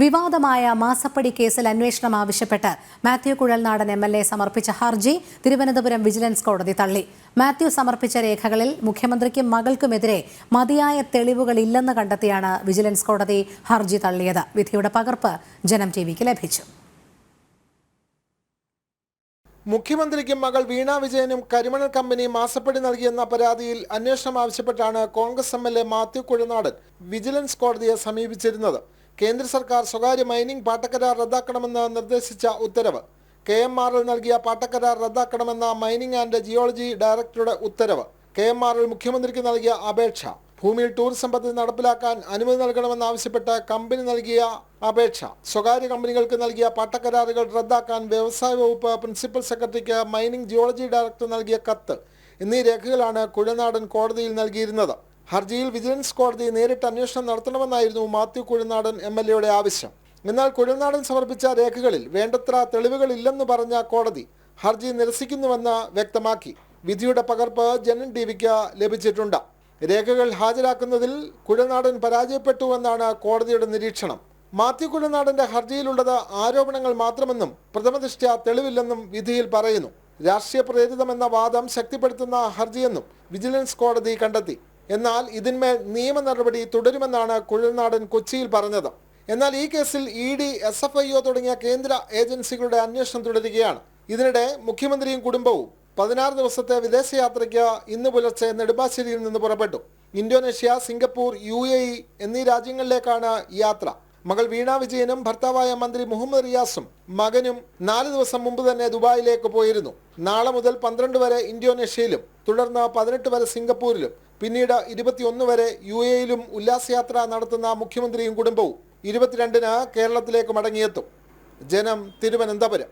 വിവാദമായ മാസപ്പടി കേസിൽ അന്വേഷണം ആവശ്യപ്പെട്ട് Mathew Kuzhalnadan M L A സമർപ്പിച്ച ഹർജി തിരുവനന്തപുരം വിജിലൻസ് കോടതി തള്ളി. മാത്യു സമർപ്പിച്ച രേഖകളിൽ മുഖ്യമന്ത്രിക്കും മകൾക്കുമെതിരെ മതിയായ തെളിവുകളില്ലെന്ന് കണ്ടെത്തിയാണ് വിജിലൻസ് കോടതി ഹർജി തള്ളിയത്. വിധിയുടെ പകർപ്പ് ജനം ടി വിക്ക് ലഭിച്ചു. മുഖ്യമന്ത്രിക്കും മകൾ വീണ വിജയനും കരിമണൽ കമ്പനി മാസപ്പടി നൽകിയെന്ന പരാതിയിൽ അന്വേഷണം ആവശ്യപ്പെട്ടാണ് Congress M L A Mathew Kuzhalnadan vigilance കോടതിയെ സമീപിച്ചിരുന്നത്. കേന്ദ്ര സർക്കാർ സ്വകാര്യ മൈനിംഗ് പാട്ടക്കരാർ റദ്ദാക്കണമെന്ന് നിർദ്ദേശിച്ച ഉത്തരവ്. കെ എം ആറിൽ നൽകിയ പാട്ടക്കരാർ റദ്ദാക്കണമെന്ന മൈനിംഗ് ആൻഡ് ജിയോളജി ഡയറക്ടറുടെ ഉത്തരവ്. കെ എം ആറിൽ മുഖ്യമന്ത്രിക്ക് നൽകിയ അപേക്ഷ. ഭൂമിയിൽ ടൂറിസം പദ്ധതി നടപ്പിലാക്കാൻ അനുമതി നൽകണമെന്നാവശ്യപ്പെട്ട് കമ്പനി നൽകിയ അപേക്ഷ. സ്വകാര്യ കമ്പനികൾക്ക് നൽകിയ പാട്ടക്കരാറുകൾ റദ്ദാക്കാൻ വ്യവസായ വകുപ്പ് പ്രിൻസിപ്പൽ സെക്രട്ടറിക്ക് മൈനിംഗ് ജിയോളജി ഡയറക്ടർ നൽകിയ കത്ത്. എന്നീ രേഖകളാണ് കുഴനാടൻ കോടതിയിൽ നൽകിയിരുന്നത്. ഹർജിയിൽ വിജിലൻസ് കോടതി നേരിട്ട് അന്വേഷണം നടത്തണമെന്നായിരുന്നു മാത്യു കുഴനാടൻ എം എൽ എയുടെ ആവശ്യം. എന്നാൽ കുഴനാടൻ സമർപ്പിച്ച രേഖകളിൽ വേണ്ടത്ര തെളിവുകളില്ലെന്ന് പറഞ്ഞ കോടതി ഹർജി നിരസിക്കുന്നുവെന്ന് വ്യക്തമാക്കി. വിധിയുടെ പകർപ്പ് ജനൻ ടി വിക്ക് ലഭിച്ചിട്ടുണ്ട്. രേഖകൾ ഹാജരാക്കുന്നതിൽ കുഴനാടൻ പരാജയപ്പെട്ടുവെന്നാണ് കോടതിയുടെ നിരീക്ഷണം. മാത്യു കുഴനാടന്റെ ഹർജിയിലുള്ളത് ആരോപണങ്ങൾ മാത്രമെന്നും പ്രഥമദൃഷ്ട്യാ തെളിവില്ലെന്നും വിധിയിൽ പറയുന്നു. രാഷ്ട്രീയ പ്രേരിതമെന്ന വാദം ശക്തിപ്പെടുത്തുന്ന ഹർജിയെന്നും വിജിലൻസ് കോടതി കണ്ടെത്തി. എന്നാൽ ഇതിന്മേൽ നിയമ നടപടി തുടരുമെന്നാണ് കുഴൽനാടൻ കൊച്ചിയിൽ പറഞ്ഞത്. എന്നാൽ ഈ കേസിൽ E D S F I O തുടങ്ങിയ കേന്ദ്ര ഏജൻസികളുടെ അന്വേഷണം തുടരുകയാണ്. ഇതിനിടെ മുഖ്യമന്ത്രിയും കുടുംബവും പതിനാറ് ദിവസത്തെ വിദേശയാത്രയ്ക്ക് ഇന്ന് പുലർച്ചെ നെടുമ്പാശ്ശേരിയിൽ നിന്ന് പുറപ്പെട്ടു. Indonesia Singapore U A E എന്നീ രാജ്യങ്ങളിലേക്കാണ് യാത്ര. മകൾ വീണ വിജയനും ഭർത്താവായ മന്ത്രി മുഹമ്മദ് റിയാസും മകനും നാല് ദിവസം മുമ്പ് തന്നെ ദുബായിലേക്ക് പോയിരുന്നു. നാളെ മുതൽ പന്ത്രണ്ട് വരെ ഇന്തോനേഷ്യയിലും തുടർന്ന് പതിനെട്ട് വരെ സിംഗപ്പൂരിലും. പിന്നീട് ഇരുപത്തിയൊന്ന് വരെ യു എയിലും ഉല്ലാസയാത്ര നടത്തുന്ന മുഖ്യമന്ത്രിയും കുടുംബവും ഇരുപത്തിരണ്ടിന് കേരളത്തിലേക്ക് മടങ്ങിയെത്തും. ജനം തിരുവനന്തപുരം.